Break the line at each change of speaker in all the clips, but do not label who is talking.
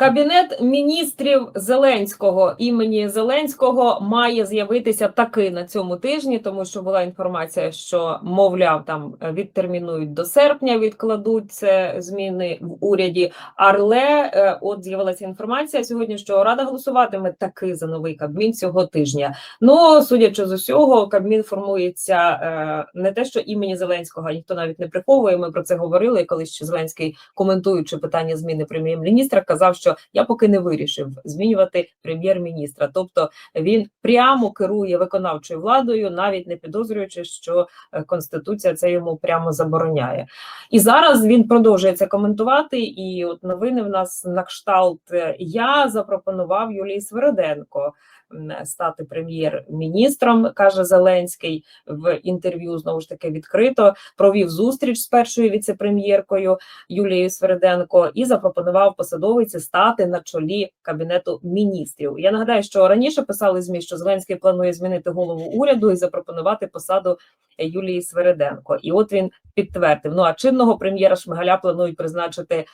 Кабінет міністрів Зеленського імені Зеленського має з'явитися таки на цьому тижні, тому що була інформація, що мовляв там відтермінують до серпня, відкладуть це зміни в уряді. Але е, от з'явилася інформація сьогодні, що рада голосуватиме таки за новий кабмін цього тижня. Ну судячи з усього, кабмін формується е, не те, що імені Зеленського ніхто навіть не приховує. Ми про це говорили, коли ще Зеленський, коментуючи питання зміни прем'єр-міністра, казав, що я поки не вирішив змінювати прем'єр-міністра. Тобто він прямо керує виконавчою владою, навіть не підозрюючи, що е, конституція це йому прямо забороняє. І зараз він продовжує це коментувати. І от новини в нас на кшталт е, я запропонував Юлії Свериденко м, стати прем'єр-міністром, каже Зеленський в інтерв'ю. Знову ж таки відкрито провів зустріч з першою віцепрем'єркою Юлією Свериденко і запропонував посадовиці стати на чолі кабінету міністрів. Я нагадаю, що раніше писали змі, що Зеленський планує змінити голову уряду і запропонувати посаду Юлії Свериденко. І от він підтвердив. Ну а чинного прем'єра Шмигаля планують призначити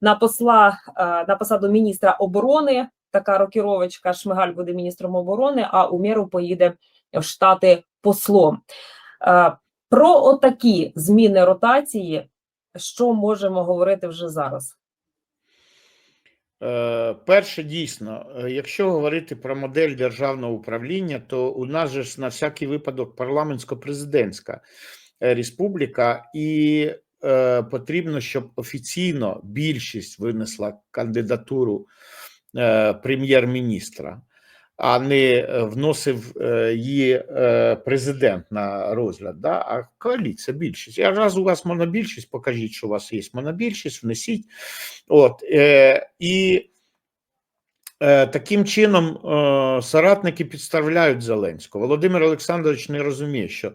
на посла е, на посаду міністра оборони. Така рокіровочка Шмигаль буде міністром оборони, а Умєров поїде в Штати послом. Е, Про отакі зміни ротації, що можемо говорити вже зараз?
Е, Перше, дійсно, е, якщо говорити про модель державного управління, то у нас же ж на всякий випадок парламентсько-президентська республіка, і потрібно, щоб офіційно більшість винесла кандидатуру прем'єр-міністра, а не е, вносив е, її е, президент на розгляд. Да? А коаліція більшість. Я раз у вас монобільшість, покажіть, що у вас є монобільшість, внесіть. От, е, і е, таким чином е, соратники підставляють Зеленського. Володимир Олександрович не розуміє, що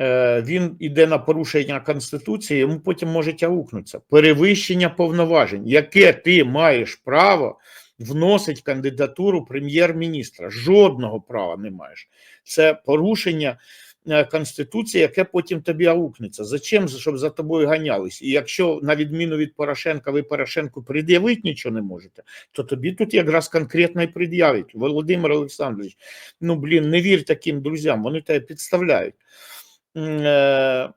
е, він іде на порушення Конституції, йому потім може тягнутися. Перевищення повноважень, яке ти маєш право вносить кандидатуру прем'єр-міністра. Жодного права не маєш. Це порушення е, Конституції, яке потім тобі аукнеться. Зачем? Щоб за тобою ганялись? І якщо, на відміну від Порошенка, ви Порошенку пред'явити нічого не можете, то тобі тут якраз конкретно і пред'явить. Володимир Олександрович, ну блін, не вір таким друзям, вони тебе підставляють. Е,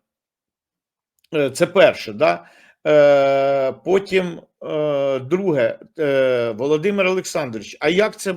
е, Це перше, да? Е, Потім е, друге, е, Володимир Олександрович, а як це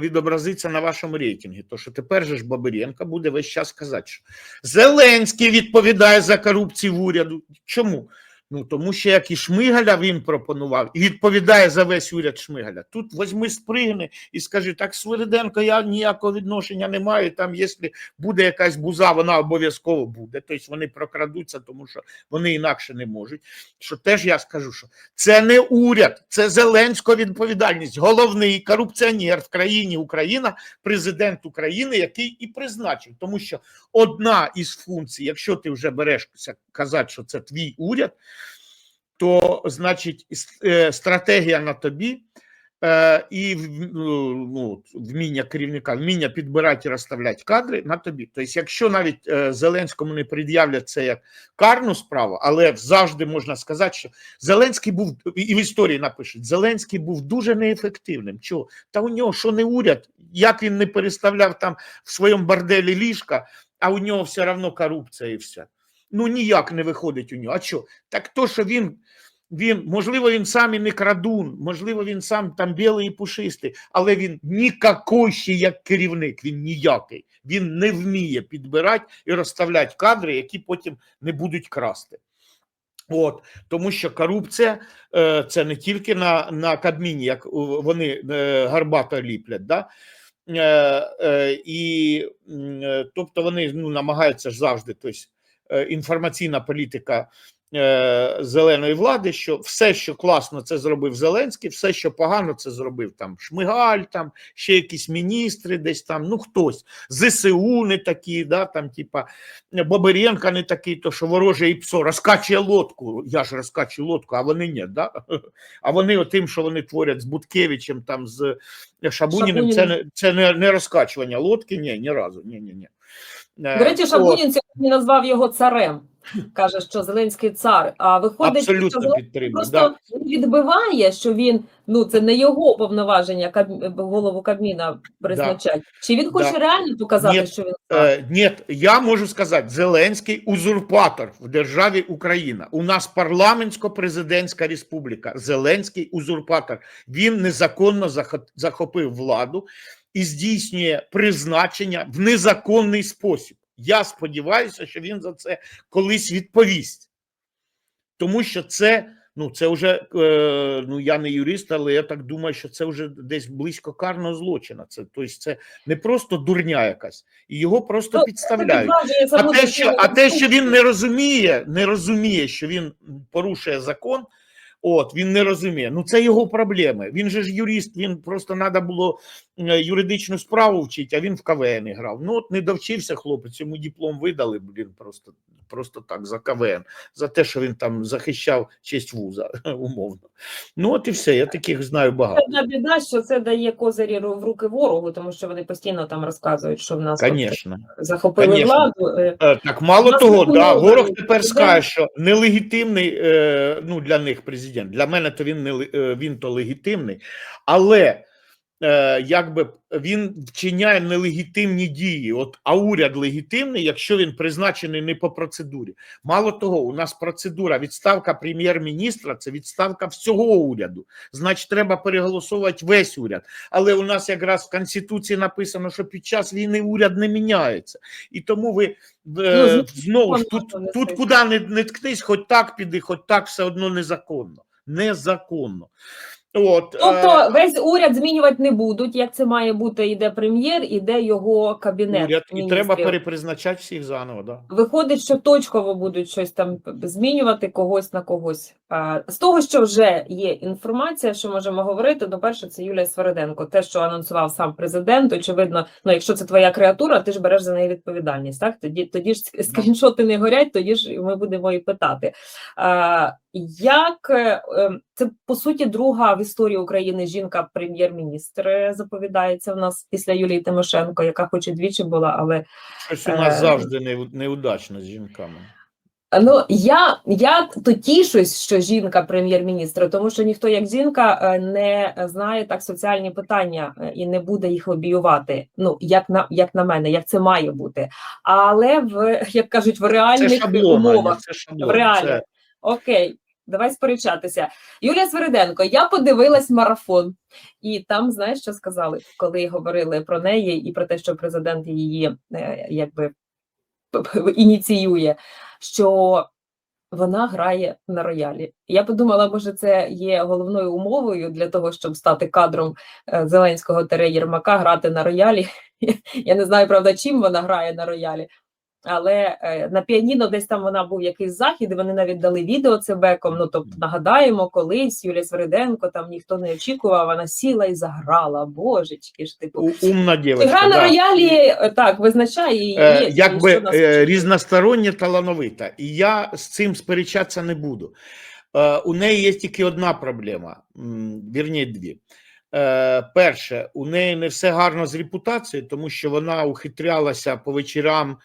відобразиться на вашому рейтингу? То що тепер же ж Бабиренко буде весь час казати, що Зеленський відповідає за корупцію в уряду. Чому? Ну тому що як і Шмигаля він пропонував і відповідає за весь уряд Шмигаля. Тут возьми спригни і скажи: так, Свириденко, я ніякого відношення не маю. Там, якщо буде якась буза, вона обов'язково буде. Тобто вони прокрадуться, тому що вони інакше не можуть. Що теж я скажу, що це не уряд, це Зеленська відповідальність. Головний корупціонер в країні Україна, президент України, який і призначив, тому що одна із функцій, якщо ти вже берешся казати, що це твій уряд, то значить е, стратегія на тобі. е, І ну, ну, вміння керівника, вміння підбирати і розставляти кадри на тобі. Тобто, якщо навіть е, Зеленському не пред'являть це як карну справу, але завжди можна сказати, що Зеленський був і в історії напишуть: Зеленський був дуже неефективним. Чого? Та у нього що не уряд, як він не переставляв там в своєму борделі ліжка, а у нього все одно корупція і все. Ну ніяк не виходить у нього. А що? Так то, що він, він, можливо, він сам і не крадун, можливо, він сам там білий і пушистий, але він нікакой ще як керівник, він ніякий. Він не вміє підбирати і розставляти кадри, які потім не будуть красти. От, тому що корупція е, це не тільки на, на Кабміні, як вони е, гарбато ліплять, да? е, і тобто вони ну, намагаються завжди, е, інформаційна політика е, зеленої влади, що все, що класно, це зробив Зеленський, все, що погано, це зробив там Шмигаль, там ще якісь міністри, десь там, ну хтось, ЗСУ не такі, да, там, типа Бобиренко не такий, то що вороже і псо розкачує лодку. Я ж розкачую лодку, а вони ні, да? А вони отим, що вони творять з Буткевичем, там з Шабуніним, це,
Шабуніним.
не, це не, не розкачування лодки, ні, ні разу, ні, ні, ні. Е,
До речі, Шабунін сьогодні назвав його царем. Каже, що Зеленський цар. А виходить, що
абсолютно
Зеленський
підтримую.
просто
Да.
відбиває, що він ну це не його повноваження каб... голову Кабміна призначать. Чи він хоче
Да.
реально показати,
Ні,
що він цар?
Е, ні, я можу сказати, Зеленський узурпатор в державі Україна. У нас парламентсько-президентська республіка. Зеленський узурпатор. Він незаконно захопив владу і здійснює призначення в незаконний спосіб. Я сподіваюся, що він за це колись відповість. Тому що це, ну, це вже, е, ну я не юрист, але я так думаю, що це вже десь близько карного злочина. Це, тобто, це не просто дурня якась, і його просто
Ну,
підставляють. А те, що, а те, що він не розуміє, не розуміє, що він порушує закон. От він не розуміє. Ну це його проблеми. Він же ж юрист. Він просто треба було е, юридичну справу вчити, а він в КВН грав. Ну от не довчився хлопець. Йому диплом видали. Блін, просто просто так за КВН, за те, що він там захищав честь вуза, умовно. Ну от і все. Я таких знаю багато.
Одна біда, що це дає козирі в руки ворогу, тому що вони постійно там розказують, що в нас
Звісно.
захопили
Конечно.
владу. е,
Е, Так мало
Нас
того, да, ворог тепер скаже, що нелегітимний е, ну, для них президент. Для мене то він не він то легітимний, але е, якби він вчиняє нелегітимні дії. От а уряд легітимний, якщо він призначений не по процедурі. Мало того, у нас процедура відставка прем'єр-міністра це відставка всього уряду. Значить, треба переголосувати весь уряд. Але у нас якраз в конституції написано, що під час війни уряд не міняється, і тому ви
Ну,
е, знову ж тут, тут куди не, не ткнись, хоч так піди, хоч так все одно незаконно. Незаконно. От, е,
Тобто весь уряд змінювати не будуть. Як це має бути, іде прем'єр, іде його кабінет.
уряд, і
міністрів.
треба перепризначати всіх заново. Да.
Виходить, що точково будуть щось там змінювати когось на когось. А, З того, що вже є інформація, що можемо говорити, то перше, це Юлія Свериденко. Те, що анонсував сам президент, очевидно, ну якщо це твоя креатура, ти ж береш за неї відповідальність. Так тоді тоді ж скріншоти не горять, тоді ж ми будемо і питати. А, як е, ем, це по суті друга в історії України жінка прем'єр-міністр е, заповідається в нас після Юлії Тимошенко, яка хоч і двічі була, але
Щось у нас
Е,
завжди не, неудачно з жінками.
Ну я, я то тішусь, що жінка прем'єр-міністр, тому що ніхто як жінка не знає так соціальні питання і не буде їх лобіювати. Ну як на як на мене, як це має бути. Але в як кажуть, в
Це
реальних
шаблон, Аня,
умовах
це шаблон.
в реальних.
Це,
Окей, давай сперечатися. Юлія Свериденко, я подивилась марафон, і там знаєш, що сказали, коли говорили про неї і про те, що президент її е, якби ініціює, що вона грає на роялі. Я подумала, може, це є головною умовою для того, щоб стати кадром е, Зеленського Єрмака, грати на роялі. Я не знаю, правда, чим вона грає на роялі. Але е, на піаніно десь там вона був якийсь захід, і вони навіть дали відео це беком. Ну тобто нагадаємо, колись Юлія Свириденко там ніхто не очікував, вона сіла і заграла. Божечки ж типу.
умна
Гра на
да.
роялі е, так визначає її.
Е, якби е, різностороння талановита, і я з цим сперечатися не буду. Е, у неї є тільки одна проблема, вірні дві. Е, перше, у неї не все гарно з репутацією, тому що вона ухитрялася по вечорам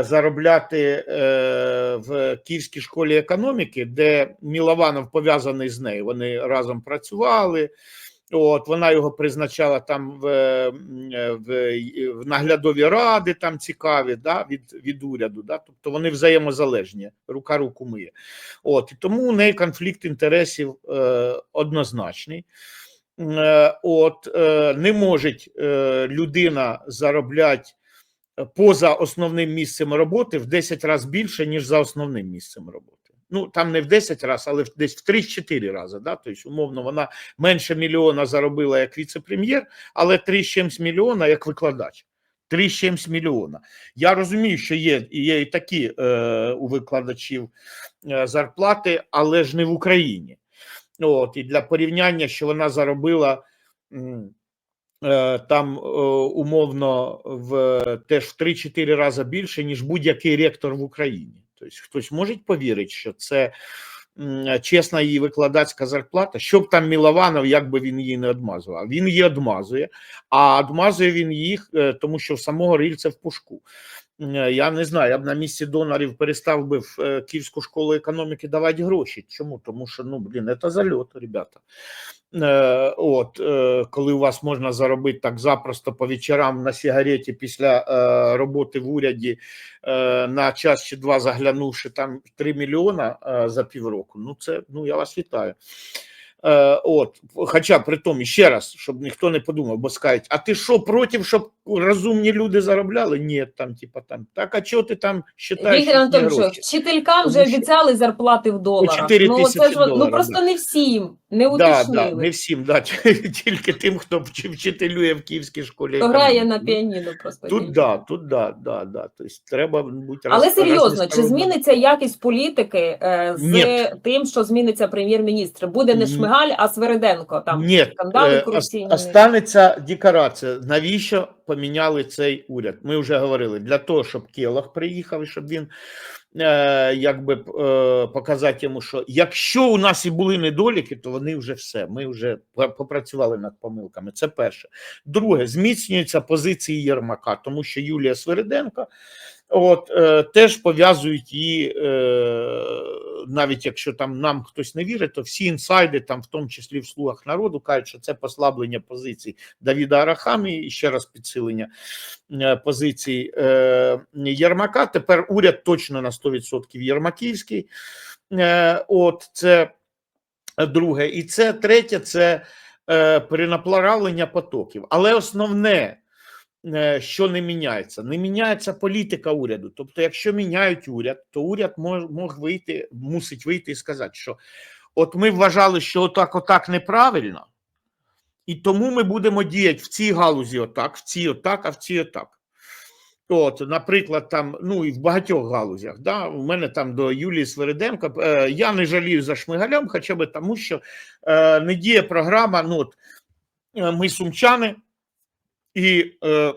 заробляти е, в Київській школі економіки, де Мілованов пов'язаний з нею. Вони разом працювали. От вона його призначала там в, е, в, в наглядові ради, там цікаві да, від, від уряду. Да, тобто вони взаємозалежні, рука руку миє. От і тому у неї конфлікт інтересів е, однозначний. Е, от е, не може е, людина заробляти поза основним місцем роботи в 10 разів більше, ніж за основним місцем роботи. Ну там не в 10 разів, але десь в 3-4 рази. Да? Тобто, умовно, вона менше мільйона заробила як віце-прем'єр, але 3 з чимсь мільйона як викладач. 3 з чимсь мільйона. Я розумію, що є, є і такі е, у викладачів е, зарплати, але ж не в Україні. От, і для порівняння, що вона заробила е, там е, умовно в теж в 3-4 рази більше, ніж будь-який ректор в Україні. Тобто хтось може повірити, що це чесна її викладацька зарплата, щоб там Мілованов, як би він її не одмазував. Він її одмазує, а одмазує він їх, е, тому що в самого рільця в пушку. Е, Я не знаю, я б на місці донорів перестав би в е, Київську школу економіки давати гроші. Чому? Тому що, ну, блін, це зальот, ребята. Е, От, коли у вас можна заробити так запросто по вечорам на сигареті після роботи в уряді на час чи два заглянувши там 3 мільйона за півроку, ну це, ну я вас вітаю. От, хоча при тому, ще раз, щоб ніхто не подумав, бо скажуть, а ти що проти, щоб розумні люди заробляли? Ні, там, типа там, так, а чого ти там вважаєш?
Віктор Анатольович, вчителькам вже обіцяли зарплати в доларах.
4
ну, це ж, от- ну просто
да.
не всім, не
Да, да, не всім, да, тільки тим, хто вч- вчителює в Київській школі.
Хто грає на
Ну,
піаніно просто.
Тут да, тут да, да, да. Тобто треба бути
Але
роз-
серйозно, чи зміниться якість політики е, з
Ні.
тим, що зміниться прем'єр-міністр? Буде не Шмигаль, а Свериденко. Там
Ні,
скандали
е,
корупційні.
останеться декорація. Навіщо поміняли цей уряд? Ми вже говорили для того, щоб Келах приїхав щоб він е, якби е, показати йому, що якщо у нас і були недоліки, то вони вже все. Ми вже попрацювали над помилками. Це перше. Друге, зміцнюються позиції Єрмака, тому що Юлія Свириденко. От е, теж пов'язують її, е, навіть якщо там нам хтось не вірить, то всі інсайди, там, в тому числі в слугах народу, кажуть, що це послаблення позицій Давіда Арахамі і ще раз підсилення е, позицій Єрмака. Тепер уряд точно на 100% Єрмаківський. От це друге. І це третє це перенаплавлення потоків. Але основне, що не міняється, не міняється політика уряду. Тобто, якщо міняють уряд, то уряд мож, мог вийти, мусить вийти і сказати, що от ми вважали, що отак, отак неправильно, і тому ми будемо діяти в цій галузі отак, в цій отак, а в цій отак. От, наприклад, там, ну і в багатьох галузях. Да, у мене там до Юлії Свириденко. Е, я не жалію за Шмигалем, хоча б тому, що е, не діє програма. Ну, от, е, ми сумчани, і е,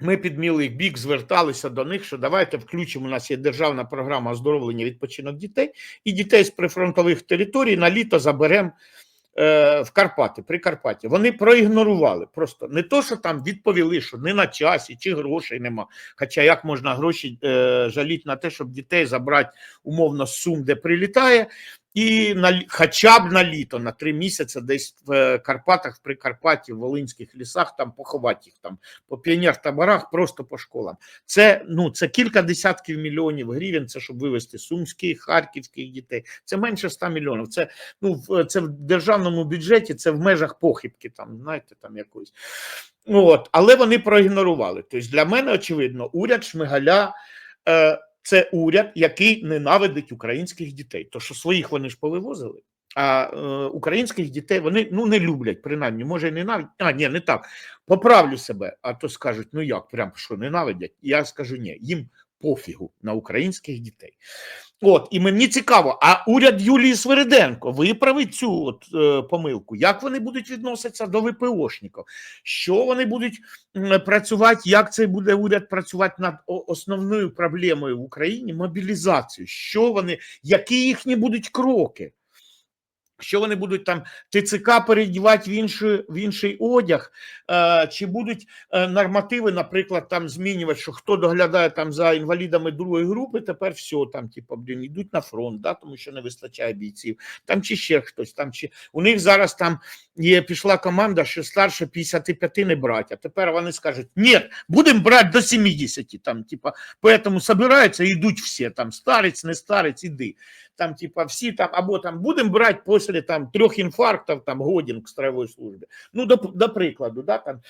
ми під мілий бік зверталися до них, що давайте включимо. У нас є державна програма оздоровлення відпочинок дітей, і дітей з прифронтових територій на літо заберемо е, в Карпати, при Карпаті. Вони проігнорували. Просто не то, що там відповіли, що не на часі чи грошей нема. Хоча як можна гроші е, жаліти на те, щоб дітей забрати умовно з Сум, де прилітає, і на хоча б на літо, на три місяці, десь в е, Карпатах, в Прикарпатті, в Волинських лісах, там поховати їх там по піонер-таборах, просто по школам. Це ну це кілька десятків мільйонів гривень. Це щоб вивезти сумських, харківських дітей. Це менше 100 мільйонів. Це ну це в державному бюджеті, це в межах похибки, там знаєте, там якоїсь. От, але вони проігнорували. Тобто, для мене очевидно, уряд Шмигаля. Е, це уряд, який ненавидить українських дітей. То що своїх вони ж повивозили, а е, українських дітей вони ну не люблять, принаймні, може, ненавидять. А, ні, не так. Поправлю себе, а то скажуть: ну як, прям що ненавидять? Я скажу ні, їм пофігу на українських дітей. От, і мені цікаво, а уряд Юлії Свириденко виправить цю от, е, помилку. Як вони будуть відноситися до ВПОшників? Що вони будуть працювати, як цей буде уряд працювати над основною проблемою в Україні мобілізацією? Що вони, які їхні будуть кроки? Що вони будуть там ТЦК передівати в інший, в інший одяг, е, чи будуть е, нормативи, наприклад, там змінювати, що хто доглядає там за інвалідами другої групи, тепер все там, типу, блін, йдуть на фронт, да, тому що не вистачає бійців, там чи ще хтось, там чи у них зараз там є пішла команда, що старше 55 не брать, а тепер вони скажуть, ні, будемо брати до 70, там, типа, поэтому собираються йдуть всі, там, старець, не старець, іди. Там, типа, всі там, або там будемо брати після там трьох інфарктів, там годин к строєвої службі. Ну, до, до прикладу, да, там,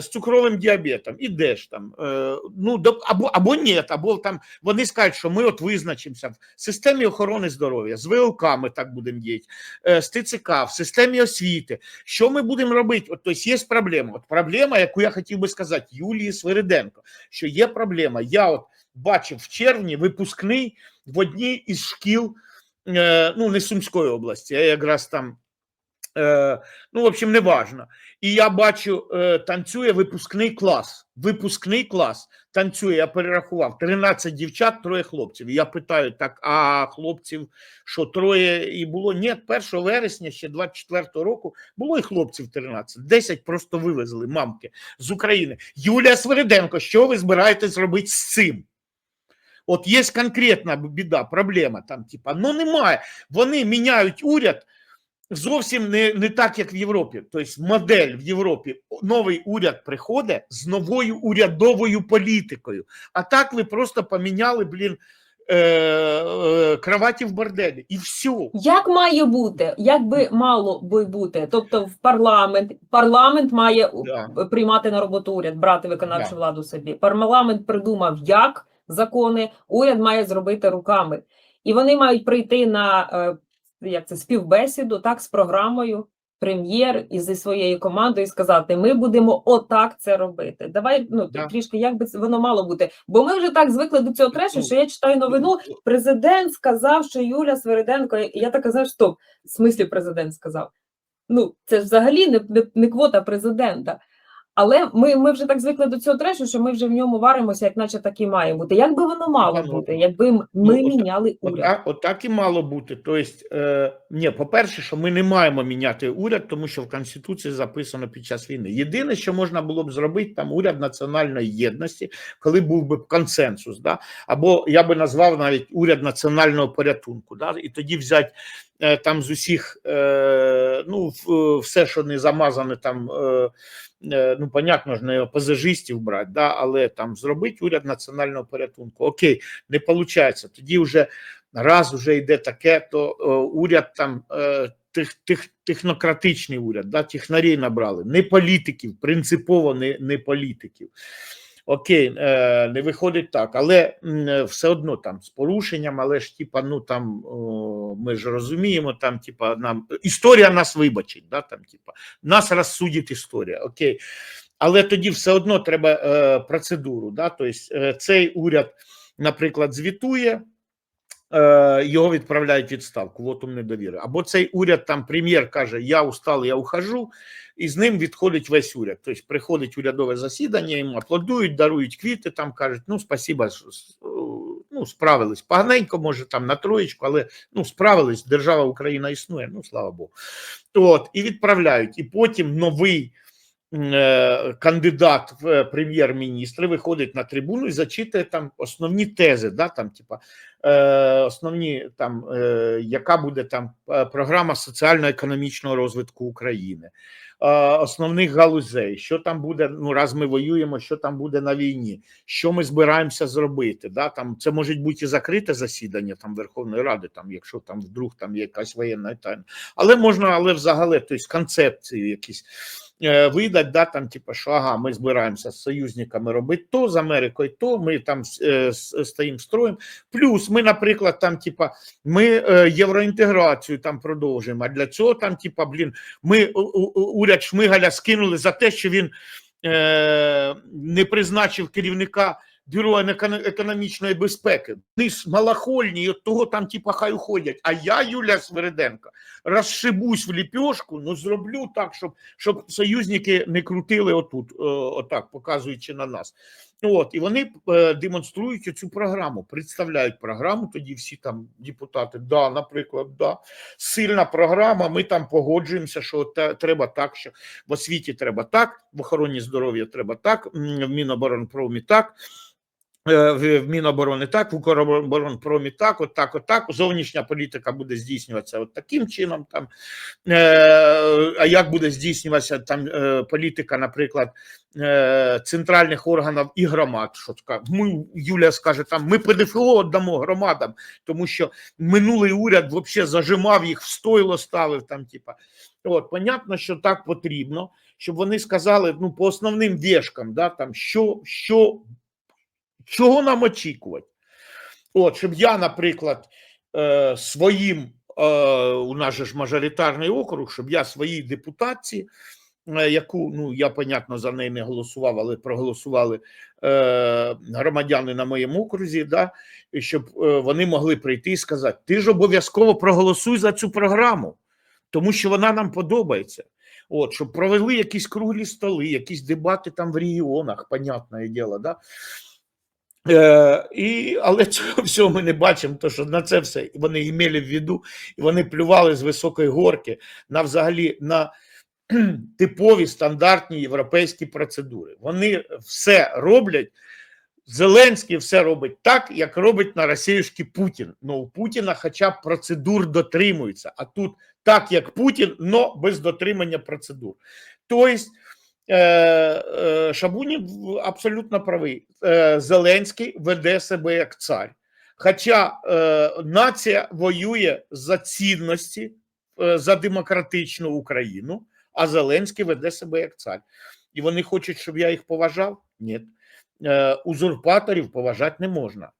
з цукровим діабетом, ідеш там, е, ну, до, або, або ні, або там вони скажуть, що ми от визначимося в системі охорони здоров'я, з ВЛК ми так будемо діяти, е, з ТЦК, в системі освіти. Що ми будемо робити? От, тобто є проблема. От проблема, яку я хотів би сказати Юлії Свириденко, що є проблема. Я от бачив в червні випускний в одній із шкіл, е, ну не Сумської області, а якраз там Е, ну, в общем, не важно. І я бачу, е, танцює випускний клас. Випускний клас танцює, я перерахував 13 дівчат, троє хлопців. Я питаю: так, а хлопців що троє і було? Ні, 1 вересня ще 24 року було і хлопців 13. 10 просто вивезли мамки з України. Юлія Свириденко, що ви збираєтесь робити з цим? От є конкретна біда, проблема там, типа, ну немає. Вони міняють уряд зовсім не, не так, як в Європі. Тобто модель в Європі, новий уряд приходить з новою урядовою політикою. А так ви просто поміняли, блін, е, е, кроваті в борделі. І все.
Як має бути? Як би мало би бути? Тобто, в парламент парламент має
Да.
приймати на роботу уряд, брати виконавчу
Да.
владу собі. Парламент придумав, як закони, уряд має зробити руками, і вони мають прийти на е, як це співбесіду, так з програмою. Прем'єр і зі своєю командою і сказати: ми будемо отак це робити. Давай ну
Да.
трішки, як би воно мало бути. Бо ми вже так звикли до цього трешу, що я читаю новину. Президент сказав, що Юля Свириденко, і я така знаю, стоп, в смислі президент сказав. Ну, це ж взагалі не, не, не квота президента. Але ми, ми вже так звикли до цього трешу, що ми вже в ньому варимося, як наче так і має бути. Як би воно мало
Ну,
бути, якби ми
ну, от-
міняли уряд?
Отак, отак і мало бути. Тобто, е, ні, по-перше, що ми не маємо міняти уряд, тому що в Конституції записано під час війни. Єдине, що можна було б зробити, там уряд національної єдності, коли був би консенсус, да? або я би назвав навіть уряд національного порятунку. Да? І тоді взяти там з усіх, е, ну, все, що не замазане там. Е, е, Ну, понятно ж, не пазажистів брати, да, але там зробити уряд національного порятунку. Окей, не виходить. Тоді вже раз вже йде таке, то е, уряд там е, тих, тих, технократичний уряд, да, технарів набрали, не політиків, принципово не, не політиків. Окей, е, не виходить так, але е, все одно там з порушенням, але ж типа, ну там ми ж розуміємо, там, типа, нам історія нас вибачить, да, там, типа, нас розсудить історія. Окей. Але тоді все одно треба е, процедуру. Да? Тобто цей уряд, наприклад, звітує, його відправляють відставку, вотум недовіри. Або цей уряд, там прем'єр каже: Я устал, я ухожу, і з ним відходить весь уряд. Тобто приходить урядове засідання, йому аплодують, дарують квіти, там кажуть, ну спасіба, е, ну справились. Поганенько, може, там на троєчку, але ну справились, держава Україна існує, ну слава Богу. От, і відправляють. І потім новий е, кандидат в е, прем'єр-міністри виходить на трибуну і зачитує там основні тези, да, там, типа, е, основні там, е, яка буде там е, програма соціально-економічного розвитку України, е, основних галузей, що там буде, ну раз ми воюємо, що там буде на війні, що ми збираємося зробити. Да, там, це може бути і закрите засідання там Верховної Ради, там, якщо там вдруг там є якась воєнна тайна. Але можна, але взагалі, тобто концепцію якісь е, видать, да, там, типу, що ага, ми збираємося з союзниками робити то з Америкою, то ми там е, стоїмо строєм. Плюс ми, наприклад, там, типа, ми е, євроінтеграцію там продовжуємо. А для цього там, типа, блін, ми уряд Шмигаля скинули за те, що він е, не призначив керівника бюро економічної безпеки. Вони ж малахольні, і от того там, типа, хай уходять. А я, Юлія Свериденко, розшибусь в ліпьошку, ну зроблю так, щоб, щоб союзники не крутили отут, е, отак, показуючи на нас. От, і вони е, демонструють цю програму, представляють програму. Тоді всі там депутати, да, наприклад, да, сильна програма. Ми там погоджуємося, що те- треба так, що в освіті треба так, в охороні здоров'я треба так, в Міноборонпромі так. Е, В Міноборони так, в Укроборонпромі так, от так, от так. Зовнішня політика буде здійснюватися от таким чином. Там Е, а як буде здійснюватися там е, політика, наприклад, центральних органів і громад? Що? Ми, Юлія скаже, там ми ПДФО віддамо громадам, тому що минулий уряд взагалі зажимав їх, в стойло ставив там, типа. От, понятно, що так потрібно, щоб вони сказали ну, по основним вішкам, да, там, що, що, чого нам очікувати. От, щоб я, наприклад, е, своїм, е, у нас же ж мажоритарний округ, щоб я своїй депутатці, е, яку, ну, я, понятно, за неї не голосував, але проголосували громадяни на моєму окрузі, да, щоб вони могли прийти і сказати: ти ж обов'язково проголосуй за цю програму. тому що вона нам подобається. От, щоб провели якісь круглі столи, якісь дебати там в регіонах, понятне діло, да? Е, і, але цього всього ми не бачимо, тому що на це все вони і мали в виду, і вони плювали з високої горки на взагалі на типові стандартні європейські процедури. Вони все роблять. Зеленський все робить так, як робить на Росіюшки Путін. Ну, у Путіна хоча б процедур дотримується, а тут так, як Путін, но без дотримання процедур. Тобто, е, е, абсолютно правий. Е, Зеленський веде себе як цар. Хоча нація воює за цінності, за демократичну Україну, а Зеленський веде себе як цар. І вони хочуть, щоб я їх поважав? Ні. Узурпаторів поважати не можна.